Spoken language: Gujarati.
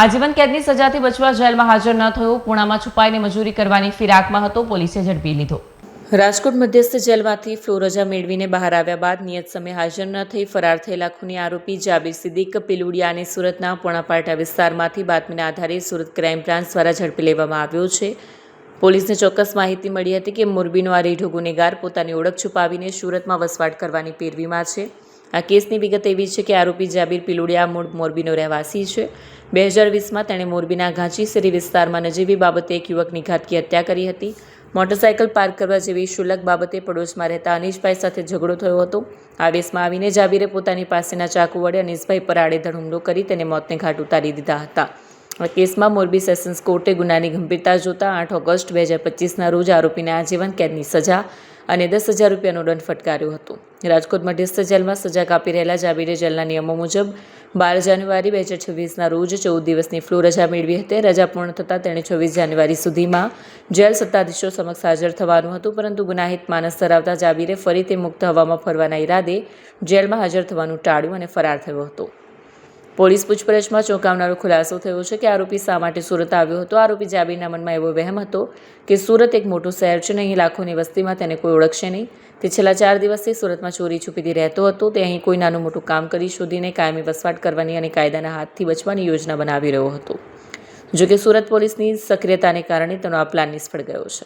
આજીવન કેદની સજાથી બચવા જેલમાં હાજર ન થયો. પુણામાં છુપાઈને મજૂરી કરવાની ફિરાકમાં હતો. પોલીસે ઝડપી લીધો. રાજકોટ મધ્યસ્થ જેલમાંથી ફ્લોરજા મેળવીને બહાર આવ્યા બાદ નિયત સમયે હાજર ન થઈ ફરાર થયેલા ખૂની આરોપી જાબીર સિદ્દીક પિલુડિયાને સુરતના પોણાપાટા વિસ્તારમાંથી બાતમીના આધારે સુરત ક્રાઇમ બ્રાન્ચ દ્વારા ઝડપી લેવામાં આવ્યો છે. પોલીસને ચોક્કસ માહિતી મળી હતી કે મોરબીનો આ રેઢો ગુનેગાર પોતાની ઓળખ છુપાવીને સુરતમાં વસવાટ કરવાની પેરવીમાં છે. આ કેસની વિગત એવી છે કે આરોપી જાબીર પિલુડિયા મૂળ મોરબીનો રહેવાસી છે. બે હજાર વીસમાં તેણે મોરબીના ઘાંચીસરી વિસ્તારમાં નજીવી બાબતે એક યુવકની ઘાતકી હત્યા કરી હતી. મોટરસાયકલ પાર્ક કરવા જેવી શુલક બાબતે પડોશમાં રહેતા અનીશભાઈ સાથે ઝઘડો થયો હતો. આવેશમાં આવીને જાબીરે પોતાની પાસેના ચાકુ વડે અનીશભાઈ પર આડેધડ હુમલો કરી તેને મોતને ઘાટ ઉતારી દીધા હતા. આ કેસમાં મોરબી સેશન્સ કોર્ટે ગુનાની ગંભીરતા જોતા આઠ ઓગસ્ટ બે હજાર પચીસના રોજ આરોપીને આજીવન કેદની સજા અને દસ હજાર રૂપિયાનો દંડ ફટકાર્યો હતો. રાજકોટ મધ્યસ્થ જેલમાં સજા કાપી રહેલા જાબીરે જેલના નિયમો મુજબ બાર જાન્યુઆરી બે હજાર છવ્વીસના રોજ ચૌદ દિવસની ફ્લૂ રજા મેળવી હતી. રજા પૂર્ણ થતાં તેણે છવ્વીસ જાન્યુઆરી સુધીમાં જેલ સત્તાધીશો સમક્ષ હાજર થવાનું હતું, પરંતુ ગુનાહિત માનસ ધરાવતા જાબીરે ફરી તે મુક્ત હવામાં ફરવાના ઈરાદે જેલમાં હાજર થવાનું ટાળ્યું અને ફરાર થયો હતો. પોલીસ પૂછપરછમાં ચોંકાવનારો ખુલાસો થયો છે કે આરોપી શા માટે સુરત આવ્યો હતો. આરોપી જાબીરના મનમાં એવો વહેમ હતો કે સુરત એક મોટું શહેર છે ને અહીં લાખોની વસ્તીમાં તેને કોઈ ઓળખશે નહીં. તે છેલ્લા ચાર દિવસથી સુરતમાં ચોરી છુપીથી રહેતો હતો. તે અહીં કોઈ નાનું મોટું કામ કરી શોધીને કાયમી વસવાટ કરવાની અને કાયદાના હાથથી બચવાની યોજના બનાવી રહ્યો હતો. જોકે સુરત પોલીસની સક્રિયતાને કારણે તેનો આ પ્લાન નિષ્ફળ ગયો છે.